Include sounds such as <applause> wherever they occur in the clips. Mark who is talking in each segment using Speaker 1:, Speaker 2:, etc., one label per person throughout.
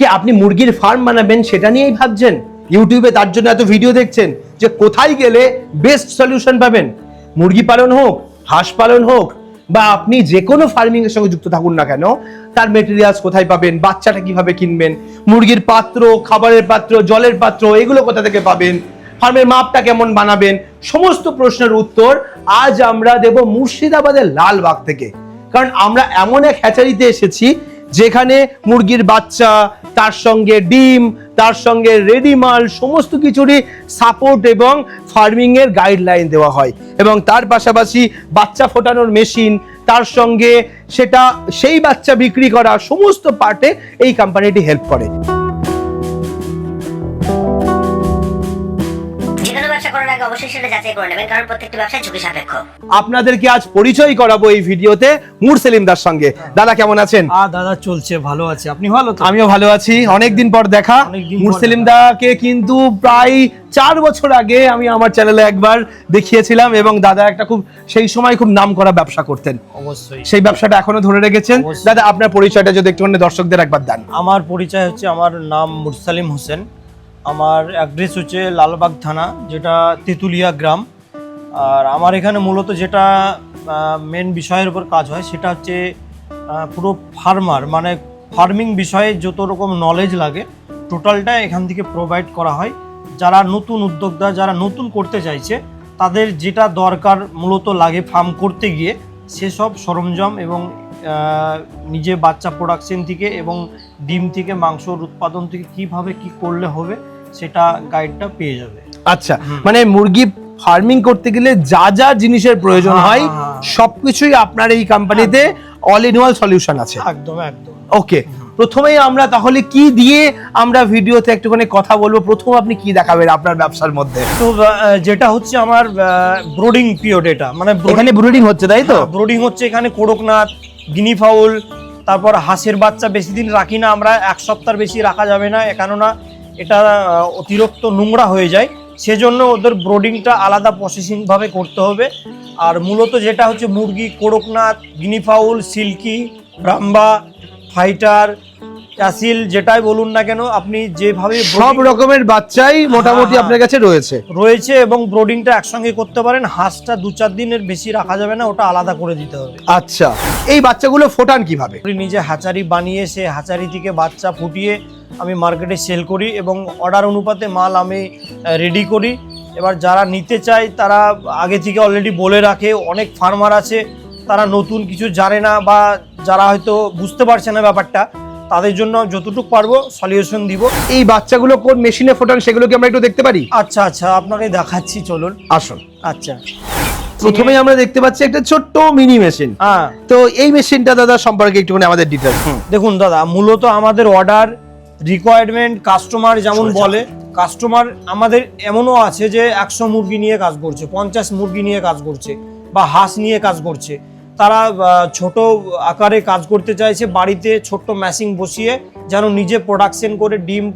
Speaker 1: কি আপনি মুরগির ফার্ম বানাবেন সেটা নিয়েই ভাবছেন? ইউটিউবে তার জন্য এত ভিডিও দেখছেন যে কোথায় গেলে বেস্ট সলিউশন পাবেন? মুরগি পালন হোক, হাঁস পালন হোক, বা আপনি যে কোনো ফার্মিং এর সঙ্গে যুক্ত থাকুন না কেন, তার মেটেরিয়ালস কোথায় পাবেন, বাচ্চাটা কীভাবে কিনবেন, মুরগির পাত্র, খাবারের পাত্র, জলের পাত্র, এগুলো কোথা থেকে পাবেন ফার্মের মাপটা কেমন বানাবেন, সমস্ত প্রশ্নের উত্তর আজ আমরা দেব মুর্শিদাবাদের লালবাগ থেকে। কারণ আমরা এমন এক হ্যাচারিতে এসেছি যেখানে মুরগির বাচ্চা, তার সঙ্গে ডিম, তার সঙ্গে রেডিমাল সমস্ত কিছুরই সাপোর্ট এবং ফার্মিংয়ের গাইডলাইন দেওয়া হয়। এবং তার পাশাপাশি বাচ্চা ফোটানোর মেশিন তার সঙ্গে সেটা, সেই বাচ্চা বিক্রি করা, সমস্ত পার্টে এই কোম্পানিটি হেল্প করে।
Speaker 2: অবশ্যই সেটা যাচাই করে নেবেন কারণ প্রত্যেকটি ব্যবসায় ঝুঁকি সাপেক্ষ।
Speaker 1: আপনাদেরকে আজ পরিচয় করাবো এই ভিডিওতে মুর সেলিমদার সঙ্গে। দাদা কেমন আছেন?
Speaker 3: আ দাদা চলছে ভালো আছে। আপনি ভালো তো?
Speaker 1: আমিও ভালো আছি। অনেকদিন পর দেখা।
Speaker 3: অনেকদিন পর
Speaker 1: মুরসেলিম দাকে কিন্তু প্রায় চার বছর আগে আমি আমার চ্যানেলে একবার দেখিয়েছিলাম এবং দাদা একটা খুব সেই সময় খুব নাম করা ব্যবসা করতেন।
Speaker 3: অবশ্যই।
Speaker 1: সেই ব্যবসাটা এখনও ধরে রেখেছেন।
Speaker 3: অবশ্যই।
Speaker 1: দাদা আপনার পরিচয়টা যদি একটুখানি দর্শকদের একবার দেন।
Speaker 3: আমার পরিচয় হচ্ছে আমার নাম মুরসালিম হোসেন। আমার অ্যাড্রেস হচ্ছে লালবাগ থানা, যেটা তেঁতুলিয়া গ্রাম। আর আমার এখানে মূলত যেটা মেন বিষয়ের উপর কাজ হয়, সেটা হচ্ছে পুরো ফার্মার মানে ফার্মিং বিষয়ে যত রকম নলেজ লাগে টোটালটা এখান থেকে প্রোভাইড করা হয়। যারা নতুন উদ্যোক্তা, যারা নতুন করতে চাইছে, তাদের যেটা দরকার মূলত লাগে ফার্ম করতে গিয়ে, সেসব সরঞ্জাম এবং নিজে বাচ্চা প্রোডাকশন থেকে এবং ডিম থেকে মাংসর উৎপাদন থেকে কীভাবে কি করলে হবে সেটা গাইডটা পেয়ে যাবে।
Speaker 1: আচ্ছা মানে মুরগি ফার্মিং করতে গেলে যা যা জিনিসের প্রয়োজন
Speaker 3: হ্যাঁ,
Speaker 1: হয়
Speaker 3: হ্যাঁ।
Speaker 1: সবকিছুই আপনার এই কোম্পানিতে অল ইন ওয়াল সলিউশন আছে।
Speaker 3: একদম একদম।
Speaker 1: ওকে প্রথমেই আমরা তাহলে কি দিয়ে আমরা ভিডিওতে একটুখানি কথা বলব? প্রথম আপনি কি দেখাবেন আপনার ব্যবসার মধ্যে?
Speaker 3: তো যেটা হচ্ছে আমার ব্রোডিং পিরিয়ড এটা মানে
Speaker 1: এখানে ব্রুডিং হচ্ছে তাই তো?
Speaker 3: ব্রোডিং হচ্ছে এখানে কোড়কনাথ গিনি ফাউল, তারপর হাঁসের বাচ্চা বেশি দিন রাখি না, আমরা এক সপ্তাহ বেশি রাখা যাবে না কেননা এটা অতিরিক্ত নোংরা হয়ে যায়। সেজন্য ওদের ব্রোডিংটা আলাদা প্রসেসিংভাবে করতে হবে। আর মূলত যেটা হচ্ছে মুরগি কোড়কনাথ গিনি ফাউল, সিল্কি রাম্বা ফাইটার ক্যাসিল যেটাই বলুন না কেন আপনি যেভাবে
Speaker 1: সব রকমের বাচ্চাই মোটামুটি
Speaker 3: হ্যাঁ,
Speaker 1: আপনার কাছে রয়েছে।
Speaker 3: রয়েছে এবং ব্রোডিংটা একসঙ্গে করতে পারেন। হাঁসটা দু চার দিনের বেশি রাখা যাবে না ওটা আলাদা করে দিতে হবে।
Speaker 1: আচ্ছা এই বাচ্চাগুলো ফোটান কীভাবে?
Speaker 3: নিজে হ্যাচারি বানিয়ে সে হ্যাচারি থেকে বাচ্চা ফুটিয়ে আমি মার্কেটে সেল করি এবং অর্ডার অনুপাতে মাল আমি রেডি করি। এবার যারা নিতে চায় তারা আগে থেকে অলরেডি বলে রাখে। অনেক ফার্মার আছে তারা নতুন কিছু জানে না বা যারা হয়তো বুঝতে পারছে না ব্যাপারটা তাদের জন্য যতটুকু পারব সলিউশন দিব।
Speaker 1: এই বাচ্চাগুলো কোন মেশিনে ফোটান সেগুলো কি আমরা একটু দেখতে পারি?
Speaker 3: আচ্ছা আচ্ছা আপনাকে দেখাচ্ছি চলুন।
Speaker 1: আসুন।
Speaker 3: আচ্ছা।
Speaker 1: প্রথমেই আমরা দেখতে পাচ্ছি একটা ছোট্ট মিনি মেশিন
Speaker 3: হ্যাঁ।
Speaker 1: তো এই মেশিনটা দাদা সম্পর্কে একটুখানি আমাদের ডিটেলস
Speaker 3: দেখুন দাদা মূলত আমাদের অর্ডার রিকোয়ারমেন্ট কাস্টমার যেমন বলে কাস্টমার আমাদের এমনও আছে যে একশো মুরগি নিয়ে কাজ করছে পঞ্চাশ মুরগি নিয়ে কাজ করছে বা হাঁস নিয়ে কাজ করছে। তারা ছোট আকারে কাজ করতে চাইছে বাড়িতে ছোট্ট ম্যাশিং বসিয়ে যেন নিজে প্রোডাকশন করে ডিম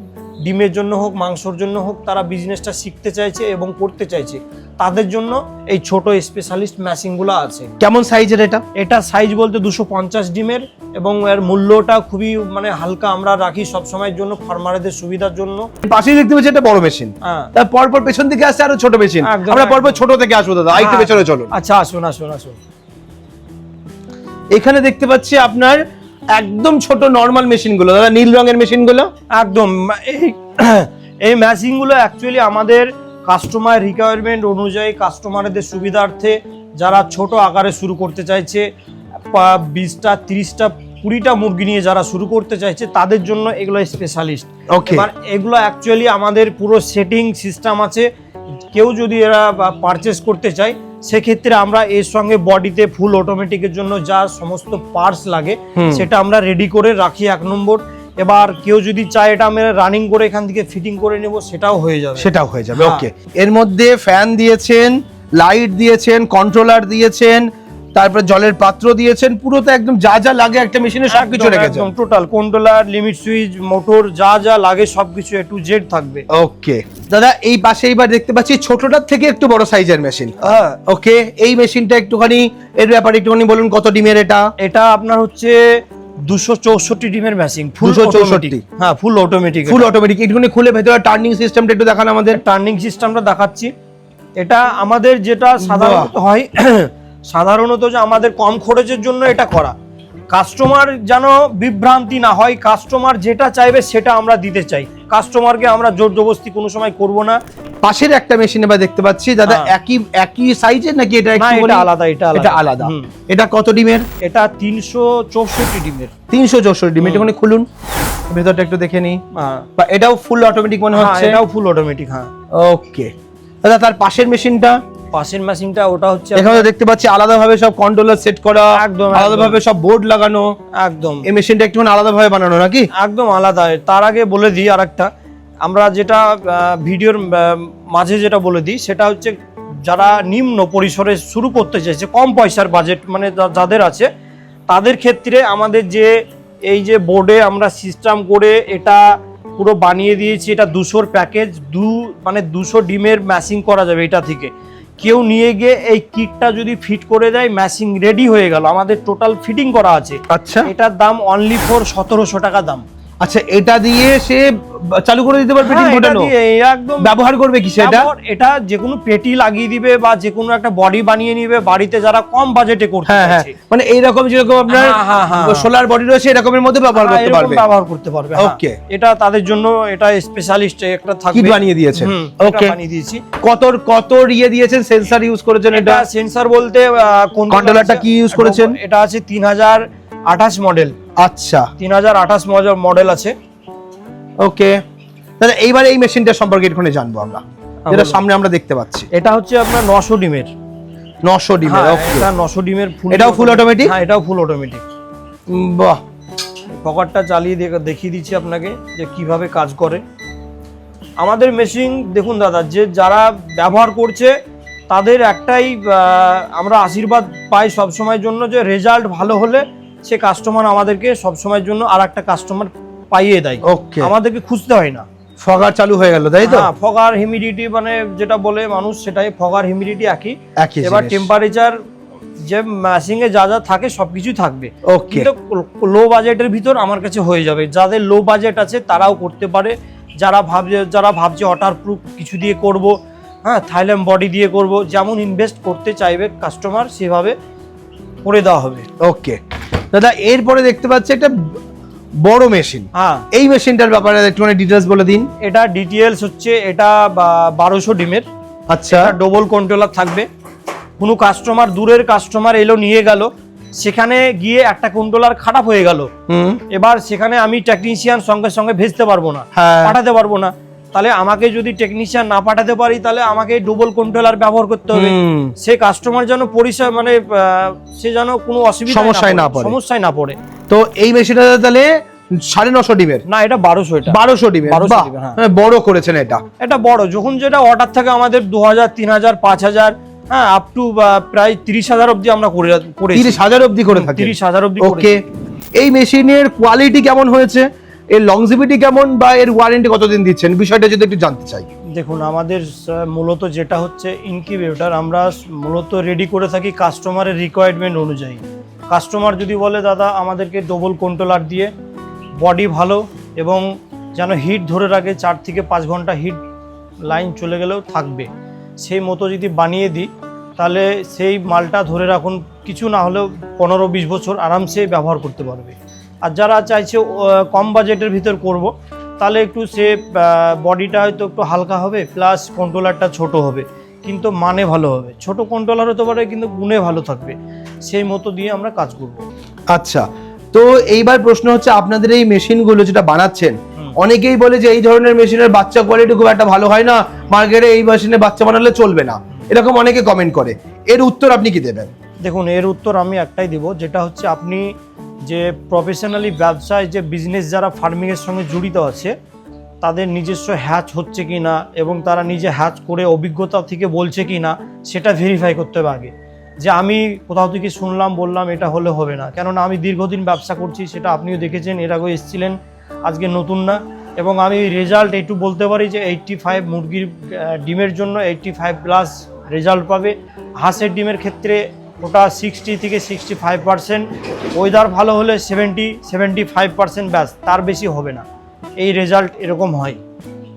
Speaker 3: ডিমের জন্য হোক মাংসর জন্য হোক তারা বিজনেসটা শিখতে চাইছে এবং করতে চাইছে। তাদের জন্য এই ছোট স্পেশালিস্ট ম্যাশিংগুলো আছে।
Speaker 1: কেমন সাইজের এটা?
Speaker 3: এটা সাইজ বলতে দুশো পঞ্চাশ ডিমের এবং এর মূল্যটা খুবই মানে হালকা আমরা রাখি সবসময়ের জন্য ফার্মারদের সুবিধার জন্য।
Speaker 1: পাশেই দেখতে পাচ্ছি একটা বড় মেশিন
Speaker 3: হ্যাঁ।
Speaker 1: তার পরপর পেছন দিকে আসছে আরও ছোট মেশিন আমরা পরপর। ছোট থেকে আসব দাদা আরেকটু
Speaker 3: হ্যাঁ।
Speaker 1: পেছনে চলুন।
Speaker 3: আচ্ছা আসুন আসুন আসুন।
Speaker 1: এখানে দেখতে পাচ্ছি আপনার একদম ছোট নর্মাল মেশিনগুলো দাদা নীল রঙের মেশিনগুলো
Speaker 3: একদম। এই <clears throat> এই ম্যাচিংগুলো অ্যাকচুয়ালি আমাদের কাস্টমার রিকোয়ারমেন্ট অনুযায়ী কাস্টমারদের সুবিধার্থে যারা ছোট আকারে শুরু করতে চাইছে বিশটা তিরিশটা কুড়িটা মুরগি নিয়ে যারা শুরু করতে চাইছে তাদের জন্য এগুলো স্পেশালিস্ট
Speaker 1: ওকে
Speaker 3: এগুলো অ্যাকচুয়ালি আমাদের পুরো সেটিং সিস্টেম আছে। কেউ যদি এরা পারচেস করতে চায় সেক্ষেত্রে আমরা এর সঙ্গে বডিতে ফুল অটোমেটিকের জন্য যা সমস্ত পার্টস লাগে সেটা আমরা রেডি করে রাখি এক নম্বর। এবার কেউ যদি চায় এটা আমরা রানিং করে এখান থেকে ফিটিং করে নেব সেটাও হয়ে যাবে।
Speaker 1: সেটাও হয়ে যাবে
Speaker 3: হ্যাঁ।
Speaker 1: ওকে এর মধ্যে ফ্যান দিয়েছেন লাইট দিয়েছেন কন্ট্রোলার দিয়েছেন তারপর জলের পাত্র দিয়েছেন পুরো তো একদম যা যা লাগে একটা মেশিনে সবকিছু রেখেছেন।
Speaker 3: একদম total controller limit switch motor যা যা লাগে সবকিছু এ টু জেড থাকবে।
Speaker 1: ওকে দাদা এই পাশে এইবার দেখতে পাচ্ছি ছোটটার থেকে একটু বড় সাইজের মেশিন
Speaker 3: হ্যাঁ।
Speaker 1: ওকে এই মেশিনটা একটুখানি এর ব্যাপারে একটুখানি বলুন কত ডিমের এটা?
Speaker 3: এটা আপনার হচ্ছে দুশো চৌষট্টি ডিমের মেশিন ফুল
Speaker 1: 264
Speaker 3: হ্যাঁ ফুল অটোমেটিক
Speaker 1: ফুল অটোমেটিক একটুখানি খুলে ভেতরে টার্নিং সিস্টেমটা একটু দেখান আমাদের।
Speaker 3: টার্নিং সিস্টেমটা দেখাচ্ছি। এটা আমাদের যেটা সাধারণত হয় সাধারণত যে আমাদের কম খরচের জন্য এটা করা। কাস্টমার যেন বিভ্রান্তি না হয় কাস্টমার যেটা চাইবে সেটা আমরা দিতে চাই। কাস্টমারকে আমরা জোর জবস্তি কোনো সময় করব না।
Speaker 1: পাশের একটা মেশিন এবার দেখতে পাচ্ছি দাদা
Speaker 3: হ্যাঁ।
Speaker 1: একই একই সাইজের নাকি এটা একটু
Speaker 3: এটা আলাদা এটা আলাদা।
Speaker 1: এটা আলাদা এটা কত ডিমের?
Speaker 3: এটা তিনশো চৌষট্টি ডিমের।
Speaker 1: তিনশো চৌষট্টি ডিম একটুখানি খুলুন। ভেতরটা একটু দেখে নিই।
Speaker 3: হ্যাঁ।
Speaker 1: বা এটাও ফুল অটোমেটিক মনে
Speaker 3: হ্যাঁ,
Speaker 1: হচ্ছে?
Speaker 3: এটাও ফুল অটোমেটিক হ্যাঁ।
Speaker 1: ওকে দাদা তার পাশের মেশিনটা
Speaker 3: পাশের মেশিনটা ওটা হচ্ছে
Speaker 1: এখানে দেখতে পাচ্ছি আলাদাভাবে সব কন্ট্রোলার সেট করা
Speaker 3: একদম,
Speaker 1: আলাদাভাবে সব বোর্ড লাগানো।
Speaker 3: একদম।
Speaker 1: এই মেশিনটা একটুখানি আলাদাভাবে বানানো নাকি?
Speaker 3: একদম আলাদা। তার আগে বলে দিই আরেকটা। আমরা যেটা ভিডিওর মাঝে যেটা বলে দিই সেটা হচ্ছে যারা নিম্ন পরিসরে শুরু করতে চাইছে কম পয়সার বাজেট মানে যাদের আছে তাদের ক্ষেত্রে আমাদের যে এই যে বোর্ডে আমরা সিস্টেম করে এটা পুরো বানিয়ে দিয়েছি এটা দুশোর প্যাকেজ দু মানে দুশো ডিমের ম্যাশিং করা যাবে এটা থেকে। কেউ নিয়ে গিয়ে এই কিটটা যদি ফিট করে দেয় ম্যাশিং রেডি হয়ে গেল। আমাদের টোটাল ফিটিং করা আছে।
Speaker 1: আচ্ছা।
Speaker 3: এটার দাম অনলি ফোর সতেরোশো টাকা দাম।
Speaker 1: আচ্ছা এটা দিয়ে সে চালু করে দিতে পারবে
Speaker 3: হ্যাঁ, এটা
Speaker 1: ফোটানো
Speaker 3: দিয়ে একদম
Speaker 1: ব্যবহার করবে কি সেটা
Speaker 3: এটা? যে কোনো পেটি লাগিয়ে দিবে বা যে কোনো একটা বডি বানিয়ে নিবে বাড়িতে যারা কম বাজেটে করতে
Speaker 1: হ্যাঁ হ্যাঁ। মানে এইরকম যেরকম আপনার
Speaker 3: হ্যাঁ, হ্যাঁ, হ্যাঁ।
Speaker 1: সোলার বডি রয়েছে এরকমের মধ্যে ব্যবহার
Speaker 3: হ্যাঁ,
Speaker 1: করতে পারবে।
Speaker 3: ব্যবহার করতে পারবে
Speaker 1: ওকে
Speaker 3: এটা তাদের জন্য এটা স্পেশালিস্ট একটা থাকবে।
Speaker 1: কিট বানিয়ে দিয়েছেন।
Speaker 3: এটা
Speaker 1: ওকে
Speaker 3: বানিয়ে দিয়েছি।
Speaker 1: কত কত ইয়ে দিয়েছেন? সেন্সর ইউজ করেছেন
Speaker 3: এটা সেন্সর বলতে
Speaker 1: Controller-টা কি ইউজ করেছেন?
Speaker 3: এটা আছে তিন হাজার আঠাশ মডেল
Speaker 1: আচ্ছা।
Speaker 3: তিন হাজার আঠাশ মডেল আছে।
Speaker 1: ওকে। তাহলে এইবার এই মেশিনটা সম্পর্কে একটুখানি জানব আমরা। যেটা সামনে আমরা দেখতে পাচ্ছি।
Speaker 3: এটা হচ্ছে আপনার নশো ডিমের।
Speaker 1: নশো ডিমের
Speaker 3: হ্যাঁ, এটা নশো ডিমের ফুল
Speaker 1: এটাও ফুল অটোমেটিক
Speaker 3: হ্যাঁ এটাও ফুল অটোমেটিক
Speaker 1: বাহ।
Speaker 3: পকেটটা চালিয়ে দেখ- দেখিয়ে দিচ্ছি আপনাকে যে কীভাবে কাজ করে। আমাদের মেশিন দেখুন দাদা যে যারা ব্যবহার করছে তাদের একটাই আমরা আশীর্বাদ পাই সবসময়ের জন্য যে রেজাল্ট ভালো হলে সে কাস্টমার আমাদেরকে সবসময়ের জন্য আর একটা কাস্টমার পাইয়ে দেয়।
Speaker 1: ওকে
Speaker 3: আমাদেরকে খুঁজতে হয় না।
Speaker 1: ফগার চালু হয়ে গেল তাই তো?
Speaker 3: হ্যাঁ, ফগার হিউমিডিটি মানে যেটা বলে মানুষ সেটাই ফগার হিউমিডিটি একই। এবার টেম্পারেচার যে মেশিনে যা যা থাকে সবকিছুই থাকবে।
Speaker 1: ওকে
Speaker 3: কিন্তু লো বাজেটের ভিতর আমার কাছে হয়ে যাবে। যাদের লো বাজেট আছে তারাও করতে পারে। যারা ভাবছে যারা ভাবছে ওয়াটার প্রুফ কিছু দিয়ে করব হ্যাঁ থাইল্যান্ড বডি দিয়ে করব যেমন ইনভেস্ট করতে চাইবে কাস্টমার সেভাবে করে দেওয়া হবে।
Speaker 1: ওকে দাদা এরপরে দেখতে পাচ্ছি একটা বড় মেশিন।
Speaker 3: হ্যাঁ।
Speaker 1: এই মেশিনটার ব্যাপারে একটুখানি ডিটেলস বলে দিন।
Speaker 3: এটা ডিটেলস হচ্ছে এটা বারোশো ডিমের।
Speaker 1: আচ্ছা।
Speaker 3: ডবল কন্ট্রোলার থাকবে। কোনো কাস্টমার দূরের কাস্টমার এলো নিয়ে গেল। সেখানে গিয়ে একটা কন্ট্রোলার খারাপ হয়ে গেল। এবার সেখানে আমি টেকনিশিয়ান সঙ্গে সঙ্গে ভেজতে পারব না।
Speaker 1: হ্যাঁ।
Speaker 3: পাঠাতে পারব না। তাহলে আমাকে যদি টেকনিশিয়ান না পাঠাতে পারি তাহলে আমাকে ডবল কন্ট্রোলার ব্যবহার করতে হবে। সে কাস্টমার যেন পরিষেবা মানে সে যেন কোনো অসুবিধা
Speaker 1: সমস্যায় না পড়ে।
Speaker 3: সমস্যায় না পড়ে।
Speaker 1: তো এই মেশিনটা তাহলে সাড়ে নশো ডিমের?
Speaker 3: না এটা বারোশো এটা।
Speaker 1: বারোশো ডিমের।
Speaker 3: 1200
Speaker 1: বাহ,
Speaker 3: ডিমের, হ্যাঁ।
Speaker 1: হ্যাঁ, বড় করেছেন এটা।
Speaker 3: এটা বড়। যখন যেটা অর্ডার থাকে আমাদের দু হাজার তিন হাজার পাঁচ হাজার হ্যাঁ আপ টু প্রায় তিরিশ হাজার অব্দি আমরা করে করেছি।
Speaker 1: তিরিশ হাজার অব্দি করে থাকে।
Speaker 3: তিরিশ হাজার অব্দি
Speaker 1: ওকে এই মেশিনের কোয়ালিটি কেমন হয়েছে? এর লংজিভিটি কেমন বা এর ওয়ারেন্টি কতদিন দিচ্ছেন? বিষয়টা যদি একটু জানতে চাই।
Speaker 3: দেখুন, আমাদের মূলত যেটা হচ্ছে ইনকিউবেটর আমরা মূলত রেডি করে থাকি কাস্টমারের রিকোয়ারমেন্ট অনুযায়ী। কাস্টমার যদি বলে, দাদা, আমাদেরকে ডবল কন্ট্রোলার দিয়ে বডি ভালো এবং যেন হিট ধরে রাখে, চার থেকে পাঁচ ঘণ্টা হিট লাইন চলে গেলেও থাকবে। সেই মতো যদি বানিয়ে দিই, তাহলে সেই মালটা ধরে রাখুন, কিছু না হলেও পনেরো বিশ বছর আরামসে ব্যবহার করতে পারবে। আর যারা চাইছে কম বাজেটের ভিতর করব তাহলে একটু সে বডিটা হয়তো একটু হালকা হবে প্লাস কন্ট্রোলারটা ছোট হবে কিন্তু মানে ভালো হবে। ছোট কন্ট্রোলার হতে পারে কিন্তু গুণে ভালো থাকবে। সেই মতো দিয়ে আমরা কাজ করব।
Speaker 1: আচ্ছা তো এইবার প্রশ্ন হচ্ছে আপনাদের এই মেশিনগুলো যেটা বানাচ্ছেন অনেকেই বলে যে এই ধরনের মেশিনের বাচ্চা কোয়ালিটি খুব একটা ভালো হয় না মার্কেটে এই মেশিনে বাচ্চা বানালে চলবে না। এরকম অনেকে কমেন্ট করে। এর উত্তর আপনি কি দেবেন?
Speaker 3: দেখুন এর উত্তর আমি একটাই দিব যেটা হচ্ছে আপনি যে প্রফেশনালি ব্যবসায় যে বিজনেস যারা ফার্মিংয়ের সঙ্গে জড়িত আছে, তাদের নিজস্ব হ্যাচ হচ্ছে কি না এবং তারা নিজে হ্যাচ করে অভিজ্ঞতা থেকে বলছে কি না সেটা ভেরিফাই করতে হবে আগে। যে আমি কোথাও থেকে শুনলাম, বললাম, এটা হলে হবে না। কেননা আমি দীর্ঘদিন ব্যবসা করছি, সেটা আপনিও দেখেছেন, এর আগে এসেছিলেন, আজকে নতুন না। এবং আমি রেজাল্ট একটু বলতে পারি যে এইটটি ফাইভ মুরগির ডিমের জন্য এইটটি ফাইভ প্লাস রেজাল্ট পাবে। হাঁসের ডিমের ক্ষেত্রে ওটা সিক্সটি থেকে সিক্সটি ফাইভ পার্সেন্ট ওয়েদার ভালো হলে সেভেন্টি সেভেন্টি ফাইভ পার্সেন্ট ব্যাস তার বেশি হবে না। এই রেজাল্ট এরকম হয়।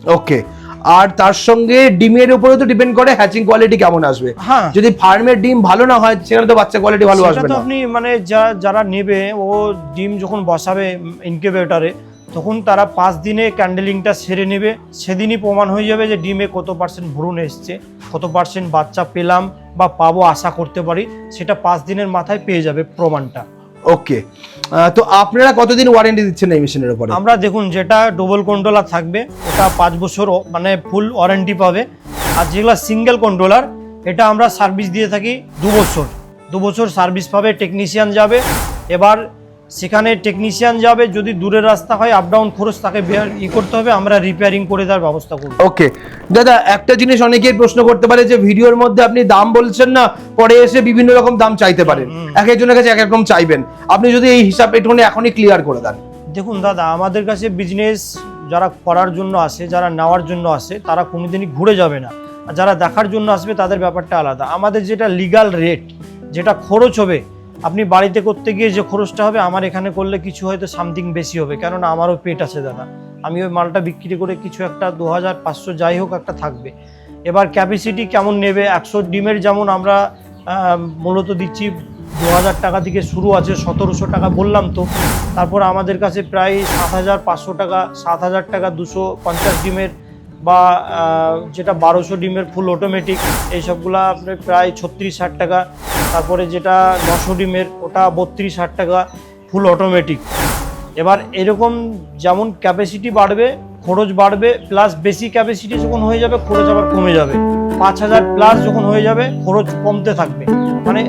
Speaker 1: ওকে আর তার সঙ্গে ডিমের উপরে তো ডিপেন্ড করে হ্যাচিং কোয়ালিটি কেমন আসবে।
Speaker 3: হ্যাঁ।
Speaker 1: যদি ফার্মের ডিম ভালো না হয় সেখানে তো বাচ্চা কোয়ালিটি ভালো আসবে না।
Speaker 3: আপনি মানে যা- যারা নেবে ও ডিম যখন বসাবে ইনকিউবেটরে তখন তারা পাঁচ দিনে ক্যান্ডেলিংটা সেরে নেবে। সেদিনই প্রমাণ হয়ে যাবে যে ডিমে কত পার্সেন্ট ভ্রূণ এসছে কত পার্সেন্ট বাচ্চা পেলাম বা পাবো আশা করতে পারি সেটা পাঁচ দিনের মাথায় পেয়ে যাবে প্রমাণটা।
Speaker 1: ওকে। তো আপনারা কতদিন ওয়ারেন্টি দিচ্ছেন এই মেশিনের উপরে?
Speaker 3: আমরা দেখুন যেটা ডবল কন্ট্রোলার থাকবে ওটা পাঁচ বছর মানে ফুল ওয়ারেন্টি পাবে। আর যেগুলো সিঙ্গেল কন্ট্রোলার এটা আমরা সার্ভিস দিয়ে থাকি দু বছর। দু বছর সার্ভিস পাবে টেকনিশিয়ান যাবে। এবার সেখানে টেকনিশিয়ান যাবে যদি দূরের রাস্তা হয় আপ ডাউন খরচ তাকে বেয়ার- ই করতে হবে আমরা রিপেয়ারিং করে দেওয়ার ব্যবস্থা করব।
Speaker 1: ওকে দাদা একটা জিনিস অনেকেই প্রশ্ন করতে পারে যে ভিডিওর মধ্যে আপনি দাম বলছেন না পরে এসে বিভিন্ন রকম দাম চাইতে পারেন। এক একজনের কাছে এক এক রকম চাইবেন। আপনি যদি এই হিসাব একটুখানি এখনই ক্লিয়ার করে দেন।
Speaker 3: দেখুন দাদা আমাদের কাছে বিজনেস যারা করার জন্য আসে যারা নেওয়ার জন্য আসে তারা কোনোদিনই ঘুরে যাবে না। আর যারা দেখার জন্য আসবে তাদের ব্যাপারটা আলাদা। আমাদের যেটা লিগাল রেট যেটা খরচ হবে আপনি বাড়িতে করতে গিয়ে যে খরচটা হবে, আমার এখানে করলে কিছু হয়তো সামথিং বেশি হবে। কেননা আমারও পেট আছে দাদা। আমি ওই মালটা বিক্রি করে কিছু একটা দু হাজার পাঁচশো যাই হোক একটা থাকবে। এবার ক্যাপাসিটি কেমন নেবে? একশো ডিমের যেমন আমরা মূলত দিচ্ছি দু হাজার টাকা থেকে শুরু আছে, সতেরোশো টাকা বললাম তো। তারপর আমাদের কাছে প্রায় সাত হাজার পাঁচশো টাকা সাত হাজার টাকা দুশো পঞ্চাশ ডিমের বা যেটা বারোশো ডিমের ফুল অটোমেটিক এইসবগুলো আপনার প্রায় ছত্রিশ ষাট টাকা তারপরে যেটা নশো ডিমের, ওটা বত্রিশ হাজার টাকা ফুল অটোমেটিক এবার এরকম যেমন ক্যাপাসিটি বাড়বে, খরচ বাড়বে প্লাস বেশি ক্যাপাসিটি যখন হয়ে যাবে, খরচ আবার কমে যাবে। পাঁচ হাজার প্লাস যখন হয়ে যাবে, খরচ কমতে থাকবে। মানে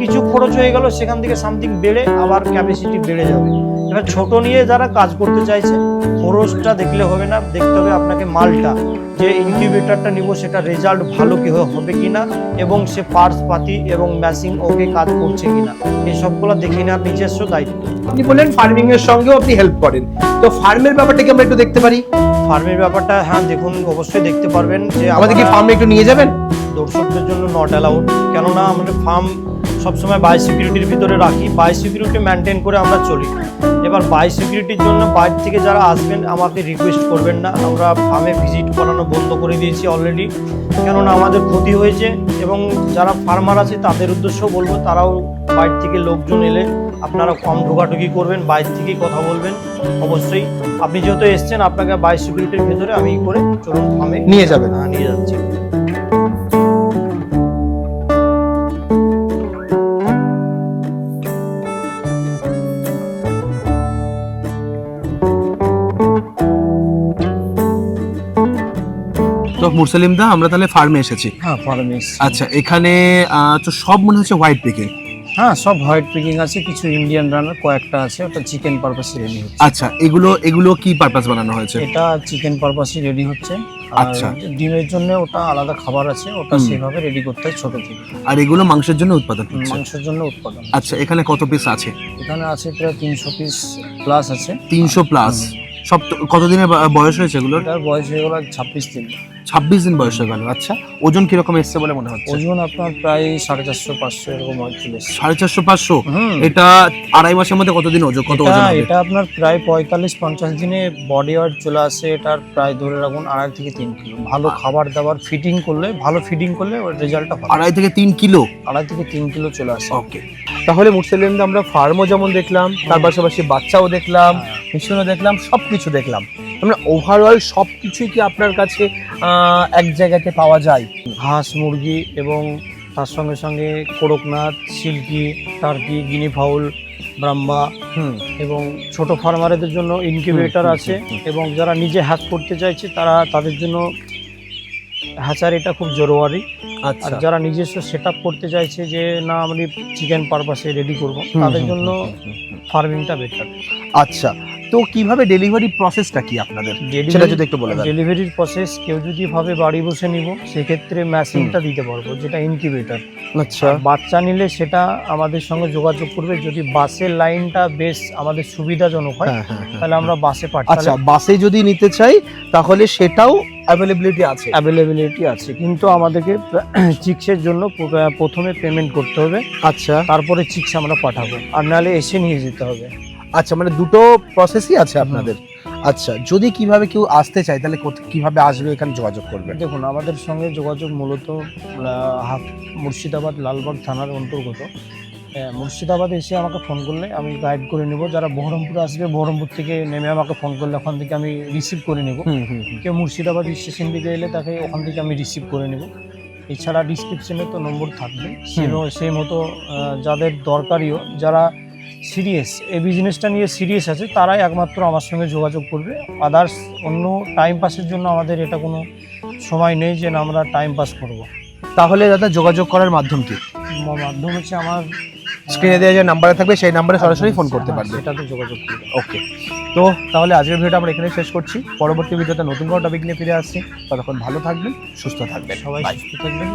Speaker 3: কিছু খরচ হয়ে গেল, সেখান থেকে সামথিং বেড়ে আবার ক্যাপাসিটি বেড়ে যাবে। এবার ছোট নিয়ে যারা কাজ করতে চাইছে খরচটা দেখলে হবে না দেখতে হবে আপনাকে মালটা যে ইনকিউবেটরটা নিব সেটা রেজাল্ট ভালো কি হবে কিনা এবং সে পার্টস পাতি এবং ম্যাচিং ওকে কাজ করছে কিনা এই সবগুলো দেখে নেওয়ার নিজস্ব দায়িত্ব।
Speaker 1: আপনি বললেন ফার্মিং এর সঙ্গেও আপনি হেল্প করেন। তো ফার্মের ব্যাপারটা কি আমরা একটু দেখতে পারি?
Speaker 3: ফার্মের ব্যাপারটা হ্যাঁ দেখুন অবশ্যই দেখতে পারবেন যে
Speaker 1: আমাদের কি ফার্মে একটু নিয়ে যাবেন?
Speaker 3: দর্শকদের জন্য নট অ্যালাউড কেননা আমাদের ফার্ম সবসময় বাই সিকিউরিটির ভিতরে রাখি। বাই সিকিউরিটি মেনটেন করে আমরা চলি। এবার বাই সিকিউরিটির জন্য বাইরে থেকে যারা আসবেন আমাকে রিকোয়েস্ট করবেন না। আমরা ফার্মে ভিজিট করানো বন্ধ করে দিয়েছি অলরেডি কেননা আমাদের ক্ষতি হয়েছে এবং যারা ফার্মার আছে তাদের উদ্দেশ্য বলব তারাও বাইরে থেকে লোকজন এলে আপনারা কম ঢোকাঢুকি করবেন বাইরে থেকেই কথা বলবেন। অবশ্যই আপনি যেহেতু এসছেন আপনাকে বাই সিকিউরিটির ভেতরে আমি করে চলুন ফার্মে
Speaker 1: নিয়ে যাবেন।
Speaker 3: হ্যাঁ, নিয়ে যাচ্ছি।
Speaker 4: মুরসালিম দা আমরা তাহলে ফার্মে এসেছি।
Speaker 3: হ্যাঁ
Speaker 4: আচ্ছা এখানে তো সব মনে হচ্ছে হোয়াইট পিকিং
Speaker 5: হ্যাঁ সব হোয়াইট পিকিং আছে কিছু ইন্ডিয়ান রানার কয়েকটা আছে ওটা চিকেন পারপাসে রেডি হচ্ছে।
Speaker 4: আচ্ছা এগুলো এগুলো কি পারপাস বানানো হয়েছে?
Speaker 5: এটা চিকেন পারপাসে রেডি হচ্ছে।
Speaker 4: আচ্ছা।
Speaker 5: ডিমের জন্য ওটা আলাদা খাবার আছে ওটা সেভাবে রেডি করতে হয় ছোট থেকে।
Speaker 4: আর এগুলো মাংসের জন্য উৎপাদন হচ্ছে?
Speaker 5: মাংসের জন্য উৎপাদন।
Speaker 4: আচ্ছা এখানে কত পিস আছে?
Speaker 5: এখানে আছে প্রায় তিনশো পিস প্লাস আছে।
Speaker 4: তিনশো প্লাস সব কতদিনের বয়স হয়েছে এগুলোর?
Speaker 5: এটার বয়স হয়ে গেল ছাব্বিশ দিন।
Speaker 4: ছাব্বিশ দিন বয়স হয়ে গেল আচ্ছা। ওজন কীরকম এসছে বলে মনে হচ্ছে?
Speaker 5: ওজন আপনার প্রায় সাড়ে চারশো পাঁচশো এরকম হয়।
Speaker 4: সাড়ে চারশো পাঁচশো? এটা আড়াই মাসের মধ্যে কতদিন ওজন কত ওজন
Speaker 5: এটা আপনার প্রায় পঁয়তাল্লিশ পঞ্চাশ দিনে বডি ওয়েট চলে আসে এটার প্রায় ধরে রাখুন আড়াই থেকে তিন কিলো। ভালো খাবার দাবার ফিটিং করলে ভালো ফিটিং করলে ওর রেজাল্টটা
Speaker 4: আড়াই থেকে তিন কিলো?
Speaker 5: আড়াই থেকে তিন কিলো চলে আসে।
Speaker 4: ওকে তাহলে মুরসালিম দা আমরা ফার্মও যেমন দেখলাম তার পাশাপাশি বাচ্চাও দেখলাম মিশনও দেখলাম সব কিছু দেখলাম। আমরা ওভারঅল সব কিছুই কি আপনার কাছে এক জায়গাতে পাওয়া যায়?
Speaker 3: হাঁস মুরগি এবং তার সঙ্গে সঙ্গে Kadaknath silkie turkey guinea fowl Brahma
Speaker 4: hmm.
Speaker 3: এবং ছোট ফার্মারদের জন্য ইনকিউবেটর আছে। এবং যারা নিজে হ্যাক করতে চাইছে তারা তাদের জন্য হ্যাচারিটা খুব জরুরি। আর
Speaker 4: আচ্ছা
Speaker 3: যারা নিজস্ব সেট করতে চাইছে যে না আমি চিকেন পারপাসে রেডি করব তাদের জন্য। ফার্মিংটা বেটার
Speaker 4: আচ্ছা। তো কীভাবে ডেলিভারি প্রসেসটা কি আপনাদের? সেটা যদি একটু বলে দেন।
Speaker 3: ডেলিভারির প্রসেস কেউ যদি ভাবে বাড়ি বসে নিব সেক্ষেত্রে মেশিনটা দিতে পারব যেটা ইনকিউবেটর
Speaker 4: আচ্ছা।
Speaker 3: বাচ্চা নিলে সেটা আমাদের সঙ্গে যোগাযোগ করবে। যদি বাসের লাইনটা বেশ আমাদের সুবিধাজনক হয়
Speaker 4: হ্যাঁ হ্যাঁ হ্যাঁ।
Speaker 3: তাহলে আমরা বাসে
Speaker 4: পাঠাই
Speaker 3: আচ্ছা
Speaker 4: বাসে যদি নিতে চাই তাহলে সেটাও
Speaker 1: অ্যাভেলেবিলিটি আছে?
Speaker 3: অ্যাভেলেবিলিটি আছে। কিন্তু আমাদেরকে <clears throat> চিক্সের জন্য প্রথমে পেমেন্ট করতে হবে।
Speaker 1: আচ্ছা।
Speaker 3: তারপরে চিক্স আমরা পাঠাবো। আর নাহলে এসে নিয়ে যেতে হবে।
Speaker 1: আচ্ছা মানে দুটো প্রসেসই আছে আপনাদের। আচ্ছা যদি কীভাবে কেউ আসতে চায় তাহলে কীভাবে আসবে এখানে যোগাযোগ করবে
Speaker 3: দেখুন আমাদের সঙ্গে যোগাযোগ মূলত মুর্শিদাবাদ লালবাগ থানার অন্তর্গত। মুর্শিদাবাদে এসে আমাকে ফোন করলে আমি গাইড করে নেব। যারা বহরমপুরে আসবে বহরমপুর থেকে নেমে আমাকে ফোন করলে ওখান থেকে আমি রিসিভ করে নেব। কেউ মুর্শিদাবাদ স্টেশন থেকে এলে তাকে ওখান থেকে আমি রিসিভ করে নেব। এছাড়া ডিসক্রিপশনে তো নম্বর থাকবে। সেই মতো যাদের দরকারিও যারা সিরিয়াস এই বিজনেসটা নিয়ে সিরিয়াস আছে তারাই একমাত্র আমার সঙ্গে যোগাযোগ করবে। আদার্স অন্য টাইম পাসের জন্য আমাদের এটা কোনো সময় নেই যে না আমরা টাইম পাস করব।
Speaker 1: তাহলে দাদা যোগাযোগ করার মাধ্যম কি?
Speaker 3: মাধ্যম হচ্ছে আমার
Speaker 1: স্ক্রিনে দেওয়া যে নাম্বারে থাকবে সেই নাম্বারে সরাসরি ফোন করতে
Speaker 3: হ্যাঁ,
Speaker 1: পারবে।
Speaker 3: সেটাতে যোগাযোগ করবে
Speaker 1: ওকে তো তাহলে আজকের ভিডিওটা আমরা এখানে শেষ করছি। পরবর্তী ভিডিওতে নতুন কোনো টপিক নিয়ে ফিরে আসছি। ততক্ষণ ভালো থাকবেন সুস্থ থাকবেন।
Speaker 3: সবাই. সুস্থ থাকবেন।